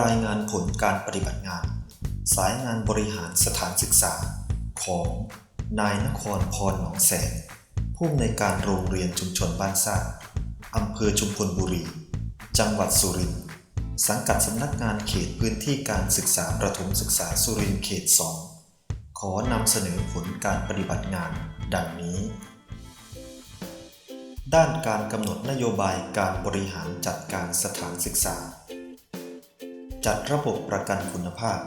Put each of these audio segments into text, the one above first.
รายงานผลการปฏิบัติงาน สายงานบริหารสถานศึกษา ของนายนครพรหนองแสง ผู้อำนวยการโรงเรียนชุมชนบ้านซ่าอำเภอชุมพลบุรี จังหวัดสุรินทร์สังกัดสำนักงานเขตพื้นที่การศึกษาประถมศึกษาสุรินทร์เขต 2 ขอนำเสนอผลการปฏิบัติงาน ดังนี้ ด้านการกำหนดนโยบายการบริหารจัดการสถานศึกษา จัดระบบประกันคุณภาพ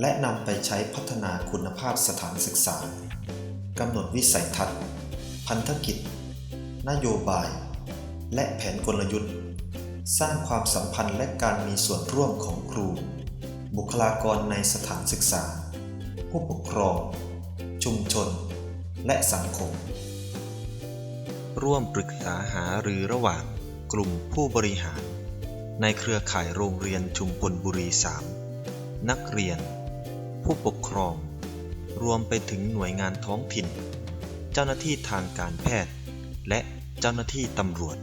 และนำไปใช้พัฒนาคุณภาพสถานศึกษากำหนดวิสัยทัศน์ พันธกิจ นโยบาย และแผนกลยุทธ์ สร้างความสัมพันธ์และการมีส่วนร่วมของครู บุคลากรในสถานศึกษา ผู้ปกครอง ชุมชน และสังคม ร่วมปรึกษาหารือระหว่างกลุ่มผู้บริหาร ในเครือข่ายโรงเรียนชุมพลบุรี 3 นักเรียน ผู้ปกครอง รวมไปถึงหน่วยงานท้องถิ่น เจ้าหน้าที่ทางการแพทย์ และเจ้าหน้าที่ตำรวจ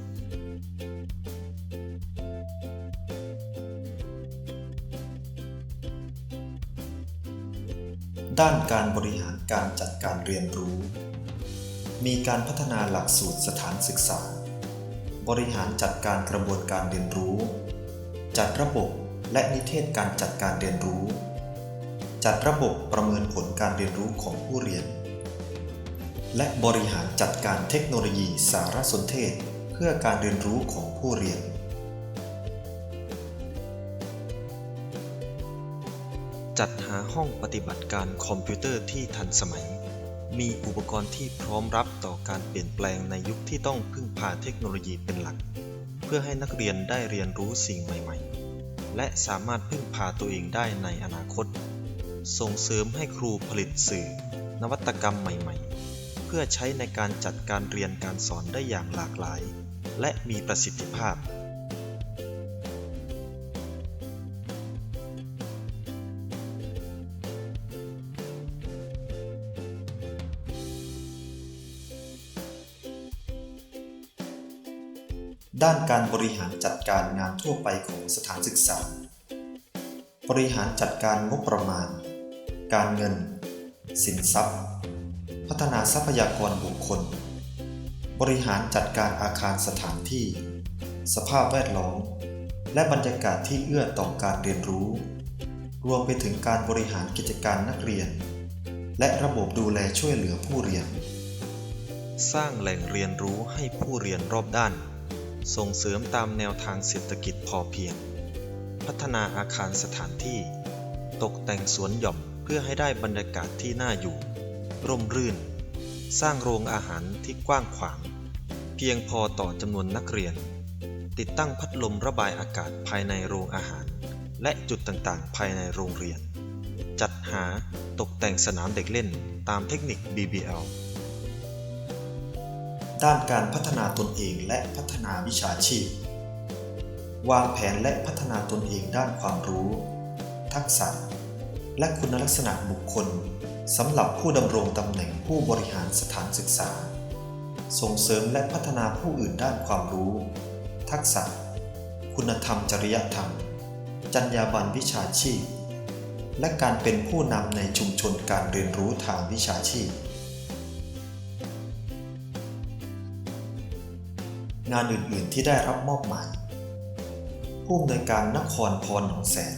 ด้านการบริหารการจัดการเรียนรู้ มีการพัฒนาหลักสูตรสถานศึกษา บริหารจัดการกระบวนการเรียนรู้ จัดระบบและนิเทศการจัดการเรียนรู้ จัดระบบประเมินผลการเรียนรู้ของผู้เรียน และบริหารจัดการเทคโนโลยีสารสนเทศเพื่อการเรียนรู้ของผู้เรียน จัดหาห้องปฏิบัติการคอมพิวเตอร์ที่ทันสมัย มีอุปกรณ์ที่พร้อมรับต่อการเปลี่ยนแปลงในยุคที่ต้องพึ่งพาเทคโนโลยีเป็นหลัก เพื่อให้นักเรียนได้เรียนรู้สิ่งใหม่ ๆ และสามารถพึ่งพาตัวเองได้ในอนาคต ส่งเสริมให้ครูผลิตสื่อ นวัตกรรมใหม่ ๆ เพื่อใช้ในการจัดการเรียนการสอนได้อย่างหลากหลาย และมีประสิทธิภาพ ด้านการบริหารจัดการงานทั่วไปของสถานศึกษา บริหารจัดการงบประมาณ การเงิน สินทรัพย์ พัฒนาทรัพยากรบุคคล บริหารจัดการอาคารสถานที่ สภาพแวดล้อม และบรรยากาศที่เอื้อต่อการเรียนรู้ รวมไปถึงการบริหารกิจการนักเรียน และระบบดูแลช่วยเหลือผู้เรียน สร้างแหล่งเรียนรู้ให้ผู้เรียนรอบด้าน ส่งเสริมตามแนวทางเศรษฐกิจพอเพียง พัฒนาอาคารสถานที่ ตกแต่งสวนหย่อมเพื่อให้ได้บรรยากาศที่น่าอยู่ ร่มรื่น สร้างโรงอาหารที่กว้างขวาง เพียงพอต่อจำนวนนักเรียน ติดตั้งพัดลมระบายอากาศภายในโรงอาหาร และจุดต่างๆ ภายในโรงเรียน จัดหาตกแต่งสนามเด็กเล่นตามเทคนิค BBL ด้านการพัฒนาตนเองและพัฒนาวิชาชีพ วางแผนและพัฒนาตนเองด้านความรู้ ทักษะ และคุณลักษณะบุคคลสำหรับผู้ดำรงตำแหน่งผู้บริหารสถานศึกษา ส่งเสริมและพัฒนาผู้อื่นด้านความรู้ ทักษะ คุณธรรมจริยธรรม จรรยาบรรณวิชาชีพ และการเป็นผู้นำในชุมชนการเรียนรู้ทางวิชาชีพ งานอื่นๆที่ได้รับมอบหมาย ผู้อำนวยการนครพรหนองแสน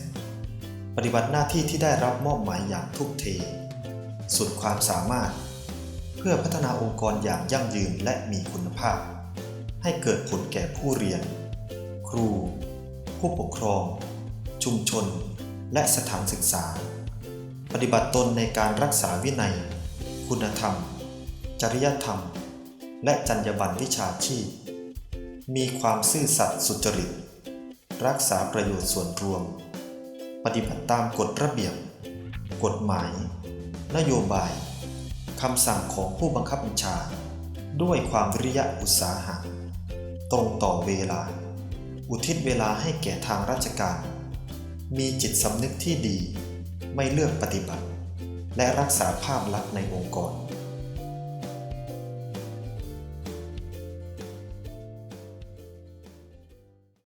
ปฏิบัติหน้าที่ที่ได้รับมอบหมายอย่างทุ่มเท สุดความสามารถ เพื่อพัฒนาองค์กรอย่างยั่งยืนและมีคุณภาพ ให้เกิดผลแก่ผู้เรียน ครู ผู้ปกครอง ชุมชน และสถานศึกษา ปฏิบัติตนในการรักษาวินัย คุณธรรม จริยธรรม และจรรยาบรรณวิชาชีพ มีความซื่อสัตย์สุจริต รักษาประโยชน์ส่วนรวม ปฏิบัติตามกฎระเบียบ กฎหมาย นโยบายคำสั่งของผู้บังคับบัญชา ด้วยความวิริยะอุตสาหะ ตรงต่อเวลา อุทิศเวลาให้แก่ทางราชการ มีจิตสำนึกที่ดี ไม่เลือกปฏิบัติ และรักษาภาพลักษณ์ในองค์กร